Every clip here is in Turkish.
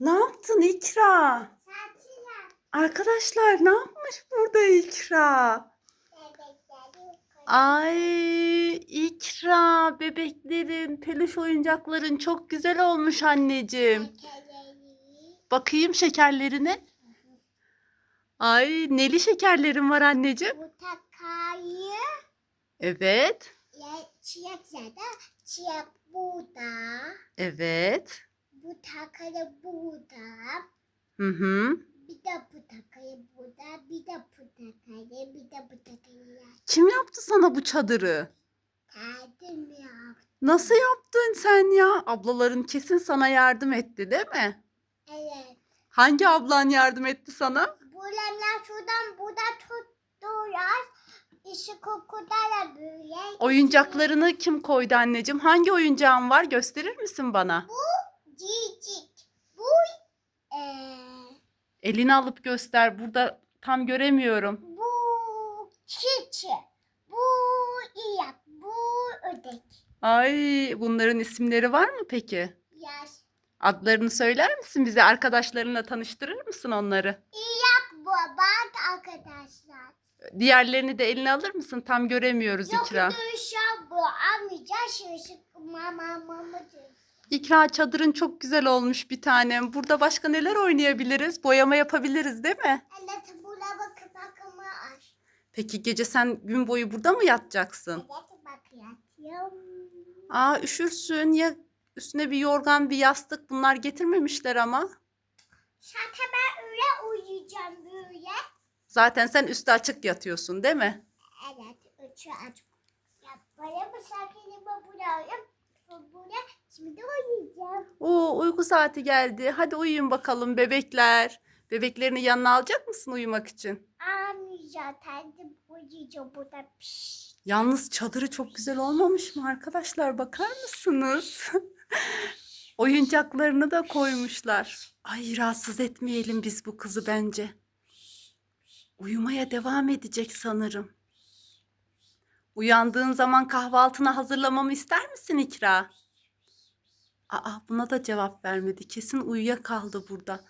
Ne yaptın İkra? Arkadaşlar ne yapmış burada İkra? Ay İkra bebeklerin, peluş oyuncakların çok güzel olmuş anneciğim. Bakayım şekerlerine. Ay neli şekerlerin var anneciğim? Bu takayı Evet. Çiçek ya da çiçek burada. Evet. Bu takayı burada. Hı hı. Bir de bu takayı burada. Bir de bu takayı. Bir de bu takayı. Kim yaptı sana bu çadırı? Kendim ya. Nasıl yaptın sen ya? Ablaların kesin sana yardım etti değil mi? Evet. Hangi ablan yardım etti sana? Bu lemler şuradan burada tuttular. İşi kokularla böyle. Oyuncaklarını kim koydu anneciğim? Hangi oyuncağın var? Gösterir misin bana? Cicik. Bu eee Elini alıp göster. Burada tam göremiyorum. bu çiçi. Bu iyak. Bu ödek. Ay, bunların isimleri var mı peki? Yaş. Adlarını söyler misin bize? Arkadaşlarınla tanıştırır mısın onları? İyak bu. Bak arkadaşlar. Diğerlerini de eline alır mısın? Tam göremiyoruz Yok İkra. duşa bu. Amca şişik mama mama. İkra çadırın çok güzel olmuş bir tanem. Burada başka neler oynayabiliriz? Boyama yapabiliriz değil mi? Evet buna bakıp bakımı aç. Peki gece sen gün boyu burada mı yatacaksın? Evet bak yatıyorum. Aa üşürsün ya üstüne bir yorgan bir yastık bunlar getirmemişler ama. Zaten ben öyle uyuyacağım böyle. Zaten sen üstü açık yatıyorsun değil mi? Evet üçü aç. Ya böyle bu. Bu buraya. Şimdi uyuyacağım. Oo uyku saati geldi. Hadi uyuyun bakalım bebekler. Bebeklerini yanına alacak mısın uyumak için? Amca zaten uyuyacağım burada. Piş. Yalnız çadırı çok güzel olmamış mı arkadaşlar? Bakar mısınız? Oyuncaklarını da koymuşlar. Ay rahatsız etmeyelim biz bu kızı bence. Uyumaya devam edecek sanırım. Uyandığın zaman kahvaltını hazırlamamı ister misin İkra? Aa buna da cevap vermedi. Kesin uyuyakaldı burada.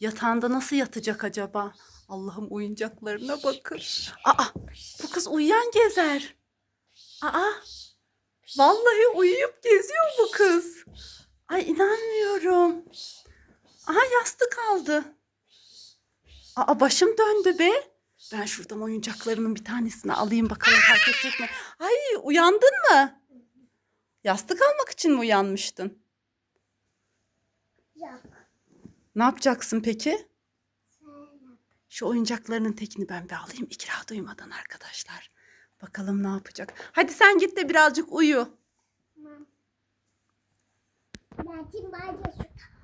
Yatağında nasıl yatacak acaba? Allah'ım oyuncaklarına bakın. Aa bu kız uyuyan gezer. Aa vallahi uyuyup geziyor bu kız. Ay inanmıyorum. Aha yastık aldı. Aa başım döndü be. Ben şuradan oyuncaklarının bir tanesini alayım bakalım fark edecek mi? Ay uyandın mı? Yastık almak için mi uyanmıştın? Yok. Ne yapacaksın peki? Şu oyuncaklarının tekini ben bir alayım ikra duymadan arkadaşlar. Bakalım ne yapacak. Hadi sen git de birazcık uyu. Tamam. Bence şu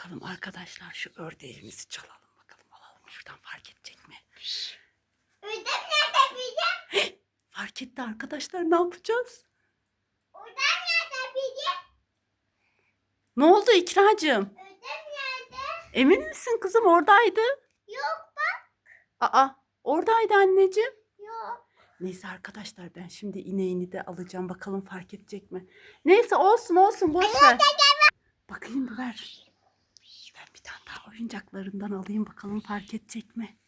Bakalım arkadaşlar şu ördeğimizi çalalım bakalım alalım şuradan fark edecek mi? Ödem nerede bizim? Fark etti arkadaşlar ne yapacağız? Ödem nerede bizim? Ne oldu İkracığım? Ödem nerede? Emin misin kızım oradaydı? Yok bak. Aa oradaydı anneciğim. Yok. Neyse arkadaşlar ben şimdi ineğini de alacağım bakalım fark edecek mi? Neyse olsun olsun boş ver. Bakayım ver. Ben bir tane daha oyuncaklarından alayım bakalım fark edecek mi?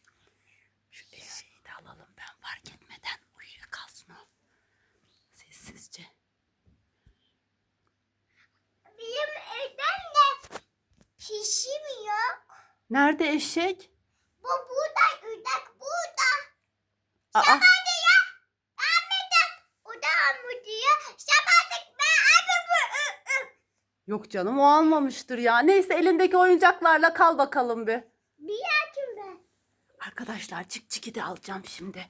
Şu eşeği de alalım ben fark etmeden uyuyakalsın o. Sessizce. Benim ödem de pişim yok. Nerede eşek? Bu burada ödek burada. Aa, Hadi ya. Ahmet'im. O da amı diyor. Şabatık ben abi bu. ı, ı. Yok canım o almamıştır ya. Neyse elindeki oyuncaklarla kal bakalım bir. Bir yakın ben. Arkadaşlar çık çiki de alacağım şimdi.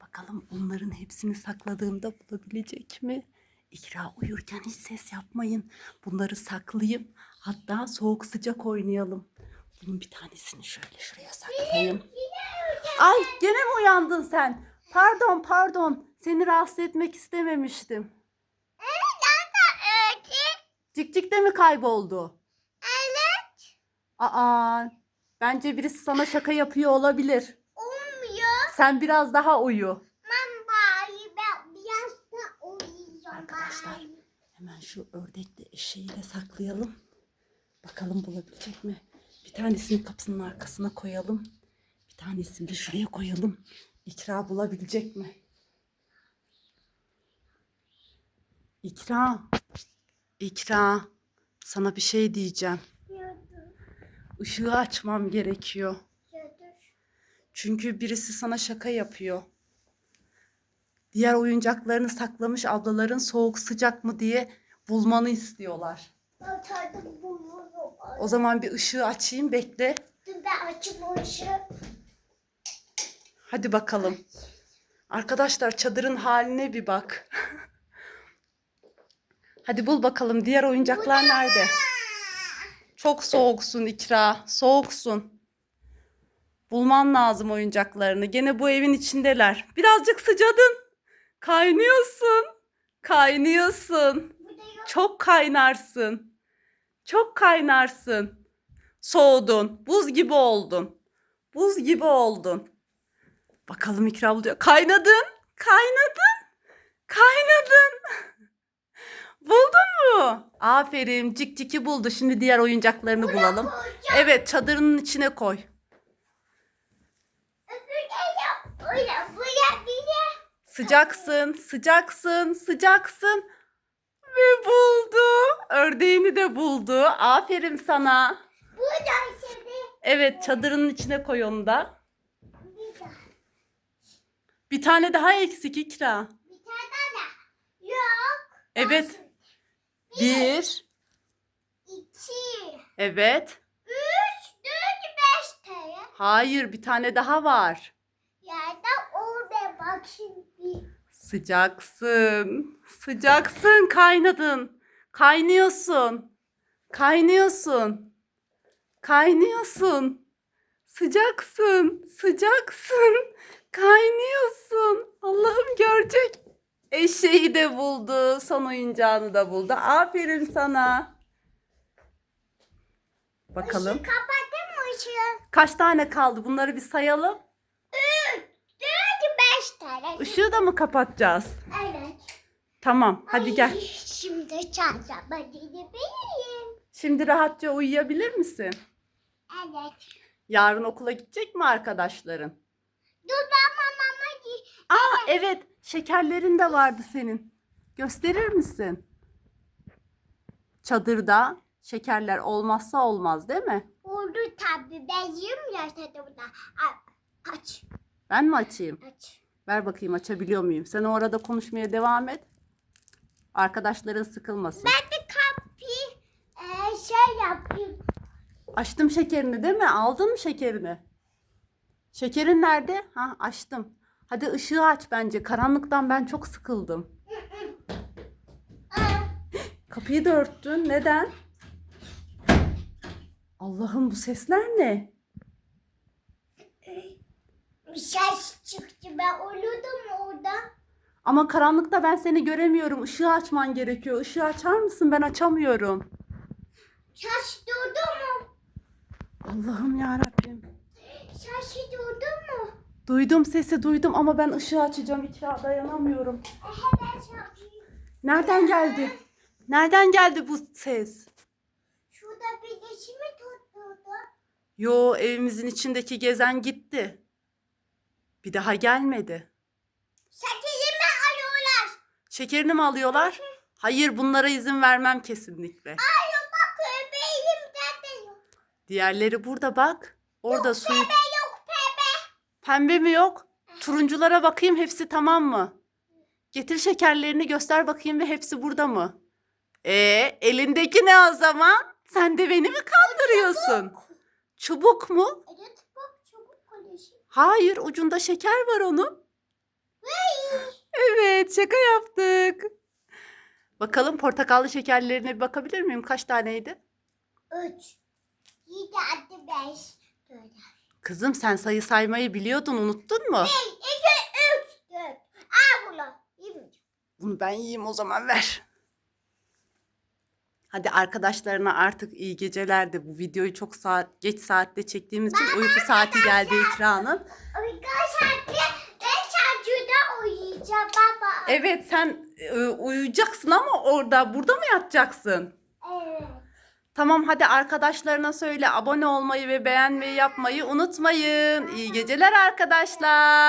Bakalım onların hepsini sakladığımda bulabilecek mi? İkra uyurken hiç ses yapmayın. Bunları saklayayım. Hatta soğuk sıcak oynayalım. Bunun bir tanesini şöyle şuraya saklayayım. Ay gene mi uyandın sen? Pardon pardon. Seni rahatsız etmek istememiştim. Cikcik de mi kayboldu? Evet. Aa, bence birisi sana şaka yapıyor olabilir. Olmuyor. Sen biraz daha uyu. Ben bari ben biraz da uyuyacağım. Arkadaşlar. Hemen şu ördekli eşeği de saklayalım. Bakalım bulabilecek mi? Bir tanesini kapısının arkasına koyalım. Bir tanesini de şuraya koyalım. İkra bulabilecek mi? İkra. İkra. Sana bir şey diyeceğim. Işığı açmam gerekiyor. Çünkü birisi sana şaka yapıyor. Diğer oyuncaklarını saklamış ablaların soğuk sıcak mı diye bulmanı istiyorlar. O zaman bir ışığı açayım bekle. Ben açayım o ışığı. Hadi bakalım. Arkadaşlar çadırın haline bir bak. Hadi bul bakalım diğer oyuncaklar nerede? Çok soğuksun İkra. Soğuksun. Bulman lazım oyuncaklarını. Gene bu evin içindeler. Birazcık sıcadın. Kaynıyorsun. Kaynıyorsun. Çok kaynarsın. Çok kaynarsın. Soğudun. Buz gibi oldun. Buz gibi oldun. Bakalım İkra buluyor. Kaynadın. Kaynadın. Kaynadın. Buldun mu? Aferin. Cik ciki buldu. Şimdi diğer oyuncaklarını bulalım. Koyacağım. Evet çadırının içine koy. Öbürde yok. Buraya, buraya, buraya. Sıcaksın, sıcaksın, sıcaksın. Ve buldu. Ördeğini de buldu. Aferin sana. Burada şimdi. Evet çadırının içine koy onu da. Bir tane daha eksik İkra. Bir tane daha. Yok. Evet. Bir. İki. Evet. Üç, dört, beş tane. Hayır bir tane daha var. Yerden orada bak şimdi. Sıcaksın. Sıcaksın kaynadın. Kaynıyorsun. Kaynıyorsun. Kaynıyorsun. Sıcaksın. Sıcaksın. Kaynıyorsun. Allah'ım görecek. Eşeği de buldu. Son oyuncağını da buldu. Aferin sana. Bakalım. Işığı kapattın mı ışığı? Kaç tane kaldı? Bunları bir sayalım. Üç, dört, beş tane. Işığı da mı kapatacağız? Evet. Tamam. Hadi Ay, gel. Şimdi çarşamba gidebileyim. Şimdi rahatça uyuyabilir misin? Evet. Yarın okula gidecek mi arkadaşların? Dur ben mamama Aa evet, şekerlerin de vardı senin. Gösterir misin? Çadırda şekerler olmazsa olmaz değil mi? Oldu tabii. Ben yiyeyim ya tadımda. A- Aç. Ben mi açayım? Aç. Ver bakayım açabiliyor muyum? Sen orada konuşmaya devam et. Arkadaşların sıkılmasın. Ben de kapıyı e, şey yapayım. Açtım şekerini değil mi? Aldın mı şekerini? Şekerin nerede? Ha açtım. Hadi ışığı aç bence. Karanlıktan ben çok sıkıldım. Kapıyı da örttün. Neden? Allah'ım bu sesler ne? Ses çıktı. Ben olurdum orada. Ama karanlıkta ben seni göremiyorum. Işığı açman gerekiyor. Işığı açar mısın? Ben açamıyorum. Ses durdu mu? Allah'ım ya Rabbim. Ses durdu mu? Duydum sesi duydum ama ben ışığı açacağım. İkra dayanamıyorum. Nereden geldi? Nereden geldi bu ses? Şurada bir dişimi tutturdu. Yo evimizin içindeki gezen gitti. Bir daha gelmedi. Şekerimi alıyorlar. Şekerini mi alıyorlar? Hayır bunlara izin vermem kesinlikle. Ay bak bebeğim de yok. Diğerleri burada bak. Orada suyu... Pembe mi yok? Turunculara bakayım hepsi tamam mı? Getir şekerlerini göster bakayım ve hepsi burada mı? E elindeki ne o zaman? Sen de beni mi kandırıyorsun? Çubuk mu? Evet bak çabuk konuşayım. Hayır ucunda şeker var onun. Evet şaka yaptık. Bakalım portakallı şekerlerine bir bakabilir miyim? Kaç taneydi? Üç. Yedi, altı, beş. Dört. Kızım sen sayı saymayı biliyordun unuttun mu? Bir, iki, üç, dört. Al bunu. Yiyeyim. Bunu ben yiyeyim o zaman ver. Hadi arkadaşlarına artık iyi geceler de bu videoyu çok saat geç saatte çektiğimiz için uyku saati geldi İkra'nın. Arkadaşlar ben çarşıda uyuyacağım baba. Evet sen e, uyuyacaksın ama orada burada mı yatacaksın? Evet. Tamam hadi arkadaşlarına söyle abone olmayı ve beğenmeyi yapmayı unutmayın. İyi geceler arkadaşlar.